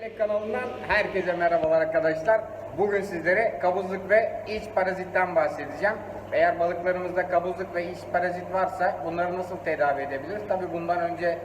Melek kanalından herkese merhabalar arkadaşlar. Bugün sizlere kabızlık ve iç parazitten bahsedeceğim. Eğer balıklarımızda kabızlık ve iç parazit varsa bunları nasıl tedavi edebiliriz? Tabi bundan önce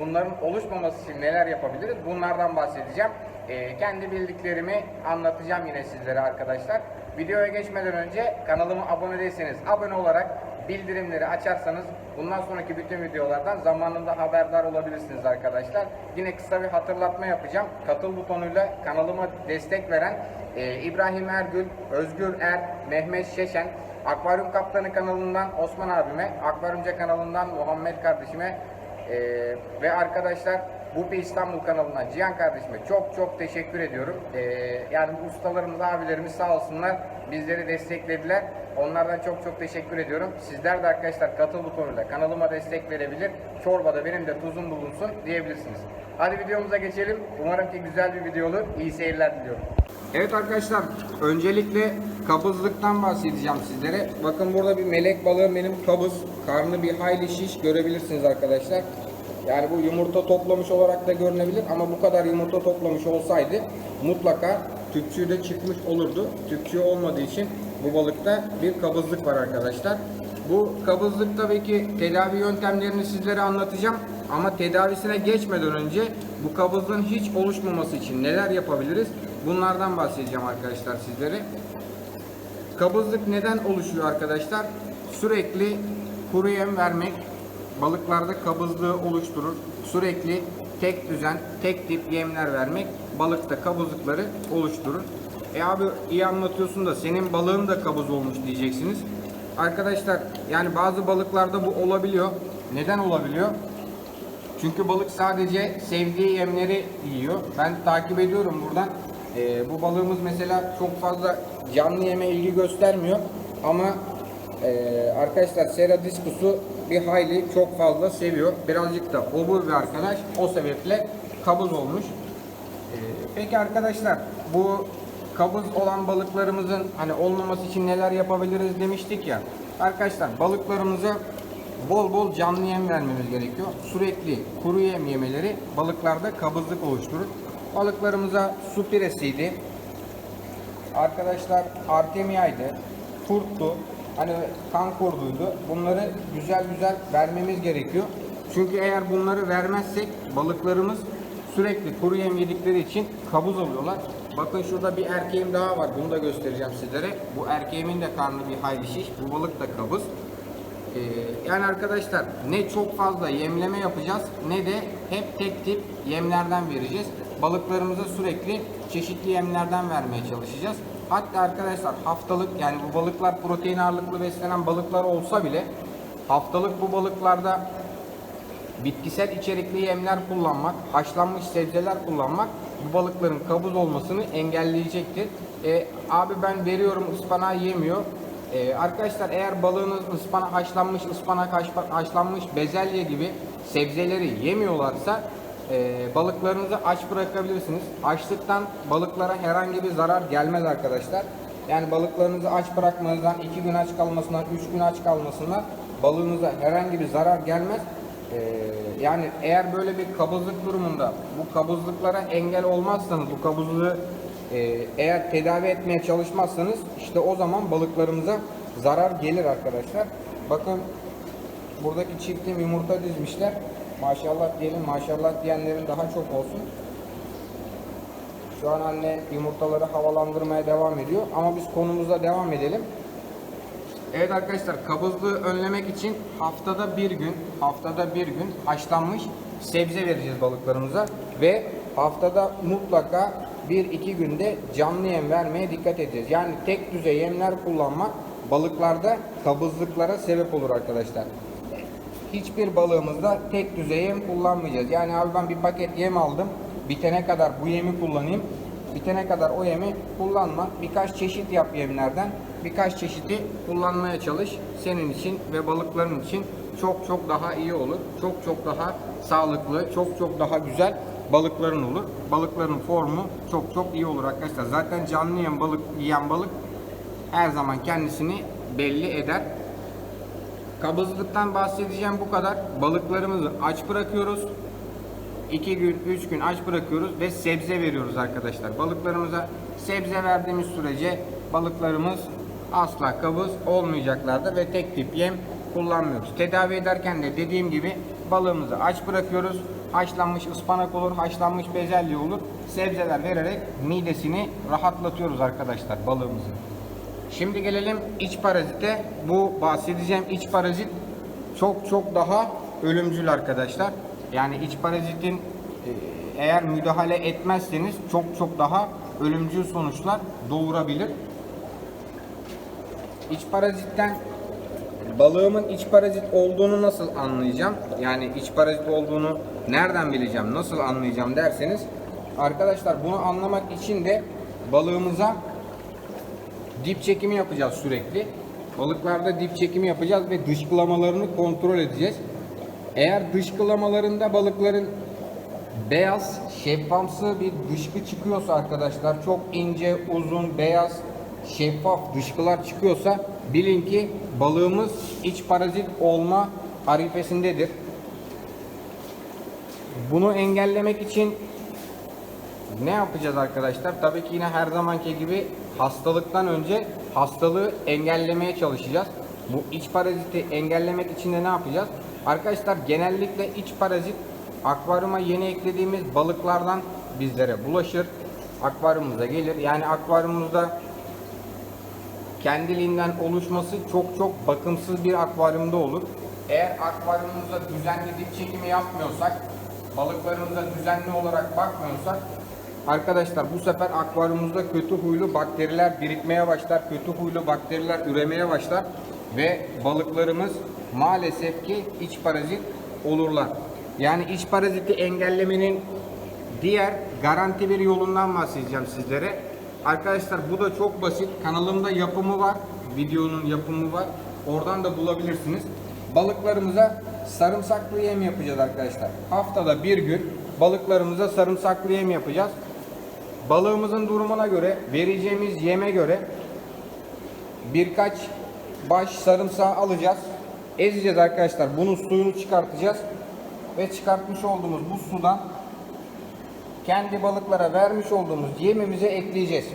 bunların oluşmaması için neler yapabiliriz? Bunlardan bahsedeceğim. Ee, kendi bildiklerimi anlatacağım yine sizlere arkadaşlar. Videoya geçmeden önce kanalıma abone değilseniz abone olarak bildirimleri açarsanız bundan sonraki bütün videolardan zamanında haberdar olabilirsiniz arkadaşlar. Yine kısa bir hatırlatma yapacağım. Katıl butonuyla kanalıma destek veren e, İbrahim Ergül, Özgür Er, Mehmet Şeşen, Akvaryum Kaptanı kanalından Osman abime, Akvaryumca kanalından Muhammed kardeşime e, ve arkadaşlar Bupi İstanbul kanalından Cihan kardeşime çok çok teşekkür ediyorum. E, yani bu ustalarımız, abilerimiz sağ olsunlar bizleri desteklediler. Onlardan çok çok teşekkür ediyorum. Sizler de arkadaşlar katıl butonuyla kanalıma destek verebilir. Çorbada benim de tuzum bulunsun diyebilirsiniz. Hadi videomuza geçelim. Umarım ki güzel bir video olur. İyi seyirler diliyorum. Evet arkadaşlar öncelikle kabızlıktan bahsedeceğim sizlere. Bakın burada bir melek balığı benim kabız. Karnı bir hayli şiş görebilirsiniz arkadaşlar. Yani bu yumurta toplamış olarak da görünebilir ama bu kadar yumurta toplamış olsaydı mutlaka tüpçüğü de çıkmış olurdu. Tüpçüğü olmadığı için bu balıkta bir kabızlık var arkadaşlar. Bu kabızlık tabii ki tedavi yöntemlerini sizlere anlatacağım. Ama tedavisine geçmeden önce bu kabızlığın hiç oluşmaması için neler yapabiliriz? Bunlardan bahsedeceğim arkadaşlar sizlere. Kabızlık neden oluşuyor arkadaşlar? Sürekli kuru yem vermek balıklarda kabızlığı oluşturur. Sürekli tek düzen, tek tip yemler vermek balıkta kabızlıkları oluşturur. E abi iyi anlatıyorsun da senin balığın da kabız olmuş diyeceksiniz. Arkadaşlar yani bazı balıklarda bu olabiliyor. Neden olabiliyor? Çünkü balık sadece sevdiği yemleri yiyor. Ben takip ediyorum buradan. Ee, bu balığımız mesela çok fazla canlı yeme ilgi göstermiyor. Ama e, arkadaşlar Seradiscus'u bir hayli çok fazla seviyor. Birazcık da obur bir arkadaş. O sebeple kabız olmuş. Ee, peki arkadaşlar bu kabız olan balıklarımızın hani olmaması için neler yapabiliriz demiştik ya. Arkadaşlar balıklarımıza bol bol canlı yem vermemiz gerekiyor. Sürekli kuru yem yemeleri balıklarda kabızlık oluşturur. Balıklarımıza su piresiydi. Arkadaşlar artemiyaydı, kurttu, hani kan kurduydu. Bunları güzel güzel vermemiz gerekiyor. Çünkü eğer bunları vermezsek balıklarımız sürekli kuru yem yedikleri için kabız oluyorlar. Bakın şurada bir erkeğim daha var. Bunu da göstereceğim sizlere. Bu erkeğimin de karnı bir hayli şiş. Bu balık da kabız. Ee, yani arkadaşlar ne çok fazla yemleme yapacağız ne de hep tek tip yemlerden vereceğiz. Balıklarımıza sürekli çeşitli yemlerden vermeye çalışacağız. Hatta arkadaşlar haftalık yani bu balıklar protein ağırlıklı beslenen balıklar olsa bile haftalık bu balıklarda bitkisel içerikli yemler kullanmak, haşlanmış sebzeler kullanmak bu balıkların kabız olmasını engelleyecektir. E, abi ben veriyorum ıspanağı yemiyor. E, arkadaşlar eğer balığınız ıspana haşlanmış ıspanak haş- haşlanmış bezelye gibi sebzeleri yemiyorlarsa e, balıklarınızı aç bırakabilirsiniz. Açlıktan balıklara herhangi bir zarar gelmez arkadaşlar. Yani balıklarınızı aç bırakmanızdan, 2 gün aç kalmasından, 3 gün aç kalmasından balığınıza herhangi bir zarar gelmez. Ee, yani eğer böyle bir kabızlık durumunda bu kabızlıklara engel olmazsanız bu kabızlığı e, eğer tedavi etmeye çalışmazsanız işte o zaman balıklarımıza zarar gelir arkadaşlar. Bakın buradaki çiftim yumurta dizmişler. Maşallah diyelim maşallah diyenlerin daha çok olsun. Şu an anne yumurtaları havalandırmaya devam ediyor ama biz konumuza devam edelim. Evet arkadaşlar kabızlığı önlemek için haftada bir gün haftada bir gün haşlanmış sebze vereceğiz balıklarımıza ve haftada mutlaka bir iki günde canlı yem vermeye dikkat edeceğiz. Yani tek düzey yemler kullanmak balıklarda kabızlıklara sebep olur arkadaşlar. Hiçbir balığımızda tek düzey yem kullanmayacağız. Yani abi ben bir paket yem aldım. Bitene kadar bu yemi kullanayım. Bitene kadar o yemi kullanma. Birkaç çeşit yap yemlerden. Birkaç çeşidi kullanmaya çalış. Senin için ve balıkların için çok çok daha iyi olur. Çok çok daha sağlıklı, çok çok daha güzel balıkların olur. Balıkların formu çok çok iyi olur arkadaşlar. Zaten canlı yem balık yiyen balık her zaman kendisini belli eder. Kabızlıktan bahsedeceğim bu kadar. Balıklarımızı aç bırakıyoruz. 2 gün 3 gün aç bırakıyoruz ve sebze veriyoruz arkadaşlar. Balıklarımıza sebze verdiğimiz sürece balıklarımız asla kabız olmayacaklardır ve tek tip yem kullanmıyoruz. Tedavi ederken de dediğim gibi balığımızı aç bırakıyoruz. Haşlanmış ıspanak olur, haşlanmış bezelye olur. Sebzeler vererek midesini rahatlatıyoruz arkadaşlar balığımızın. Şimdi gelelim iç parazite. Bu bahsedeceğim iç parazit çok çok daha ölümcül arkadaşlar. Yani iç parazitin e, eğer müdahale etmezseniz çok çok daha ölümcül sonuçlar doğurabilir. İç parazitten balığımın iç parazit olduğunu nasıl anlayacağım? Yani iç parazit olduğunu nereden bileceğim? Nasıl anlayacağım derseniz arkadaşlar bunu anlamak için de balığımıza dip çekimi yapacağız sürekli. Balıklarda dip çekimi yapacağız ve dışkılamalarını kontrol edeceğiz. Eğer dışkılamalarında balıkların beyaz, şeffafsı bir dışkı çıkıyorsa arkadaşlar çok ince, uzun, beyaz, şeffaf dışkılar çıkıyorsa bilin ki balığımız iç parazit olma arifesindedir. Bunu engellemek için ne yapacağız arkadaşlar? Tabii ki yine her zamanki gibi hastalıktan önce hastalığı engellemeye çalışacağız. Bu iç paraziti engellemek için de ne yapacağız? Arkadaşlar genellikle iç parazit akvaryuma yeni eklediğimiz balıklardan bizlere bulaşır. Akvaryumumuza gelir. Yani akvaryumumuzda kendiliğinden oluşması çok çok bakımsız bir akvaryumda olur. Eğer akvaryumumuzda düzenli dip çekimi yapmıyorsak, balıklarımıza düzenli olarak bakmıyorsak arkadaşlar bu sefer akvaryumumuzda kötü huylu bakteriler birikmeye başlar, kötü huylu bakteriler üremeye başlar ve balıklarımız maalesef ki iç parazit olurlar. Yani iç paraziti engellemenin diğer garanti bir yolundan bahsedeceğim sizlere. Arkadaşlar bu da çok basit. Kanalımda yapımı var. Videonun yapımı var. Oradan da bulabilirsiniz. Balıklarımıza sarımsaklı yem yapacağız arkadaşlar. Haftada bir gün balıklarımıza sarımsaklı yem yapacağız. Balığımızın durumuna göre, vereceğimiz yeme göre birkaç baş sarımsağı alacağız. Ezeceğiz arkadaşlar. Bunun suyunu çıkartacağız. Ve çıkartmış olduğumuz bu sudan kendi balıklara vermiş olduğumuz yemimize ekleyeceğiz.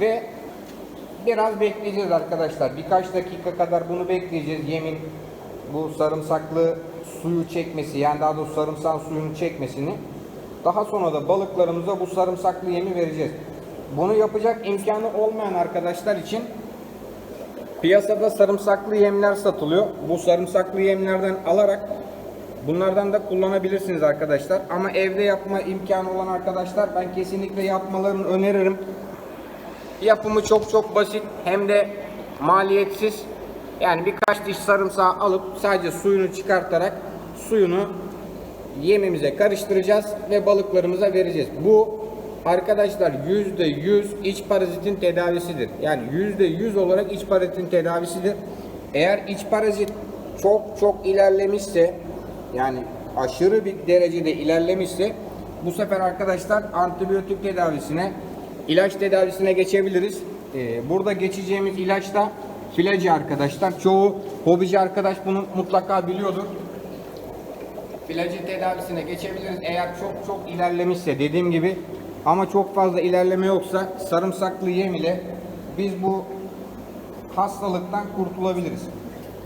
Ve biraz bekleyeceğiz arkadaşlar. Birkaç dakika kadar bunu bekleyeceğiz. Yemin bu sarımsaklı suyu çekmesi yani daha doğrusu sarımsak suyunu çekmesini. Daha sonra da balıklarımıza bu sarımsaklı yemi vereceğiz. Bunu yapacak imkanı olmayan arkadaşlar için piyasada sarımsaklı yemler satılıyor. Bu sarımsaklı yemlerden alarak Bunlardan da kullanabilirsiniz arkadaşlar. Ama evde yapma imkanı olan arkadaşlar ben kesinlikle yapmalarını öneririm. Yapımı çok çok basit hem de maliyetsiz. Yani birkaç diş sarımsağı alıp sadece suyunu çıkartarak suyunu yemimize karıştıracağız ve balıklarımıza vereceğiz. Bu arkadaşlar %100 iç parazitin tedavisidir. Yani %100 olarak iç parazitin tedavisidir. Eğer iç parazit çok çok ilerlemişse yani aşırı bir derecede ilerlemişse bu sefer arkadaşlar antibiyotik tedavisine ilaç tedavisine geçebiliriz. Ee, burada geçeceğimiz ilaç da filacı arkadaşlar. Çoğu hobici arkadaş bunu mutlaka biliyordur. Filacı tedavisine geçebiliriz eğer çok çok ilerlemişse dediğim gibi ama çok fazla ilerleme yoksa sarımsaklı yem ile biz bu hastalıktan kurtulabiliriz.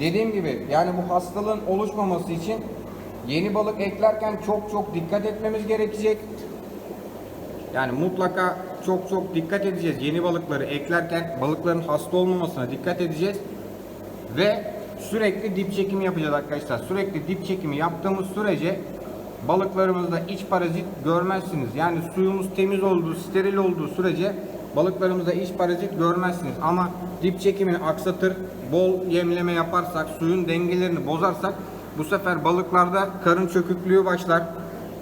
Dediğim gibi yani bu hastalığın oluşmaması için Yeni balık eklerken çok çok dikkat etmemiz gerekecek. Yani mutlaka çok çok dikkat edeceğiz. Yeni balıkları eklerken balıkların hasta olmamasına dikkat edeceğiz. Ve sürekli dip çekimi yapacağız arkadaşlar. Sürekli dip çekimi yaptığımız sürece balıklarımızda iç parazit görmezsiniz. Yani suyumuz temiz olduğu, steril olduğu sürece balıklarımızda iç parazit görmezsiniz. Ama dip çekimini aksatır, bol yemleme yaparsak, suyun dengelerini bozarsak bu sefer balıklarda karın çöküklüğü başlar.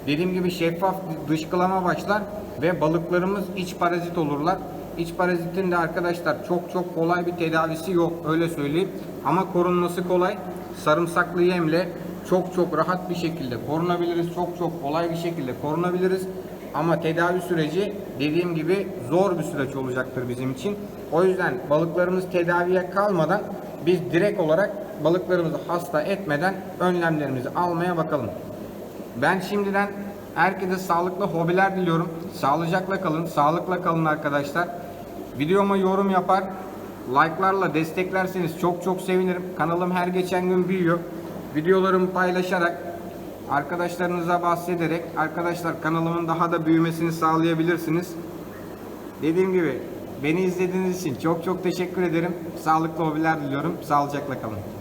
Dediğim gibi şeffaf dışkılama başlar ve balıklarımız iç parazit olurlar. İç parazitin de arkadaşlar çok çok kolay bir tedavisi yok öyle söyleyeyim. Ama korunması kolay. Sarımsaklı yemle çok çok rahat bir şekilde korunabiliriz. Çok çok kolay bir şekilde korunabiliriz. Ama tedavi süreci dediğim gibi zor bir süreç olacaktır bizim için. O yüzden balıklarımız tedaviye kalmadan biz direkt olarak balıklarımızı hasta etmeden önlemlerimizi almaya bakalım. Ben şimdiden herkese sağlıklı hobiler diliyorum. Sağlıcakla kalın, sağlıkla kalın arkadaşlar. Videoma yorum yapar, like'larla desteklerseniz çok çok sevinirim. Kanalım her geçen gün büyüyor. Videolarımı paylaşarak, arkadaşlarınıza bahsederek arkadaşlar kanalımın daha da büyümesini sağlayabilirsiniz. Dediğim gibi beni izlediğiniz için çok çok teşekkür ederim. Sağlıklı hobiler diliyorum. Sağlıcakla kalın.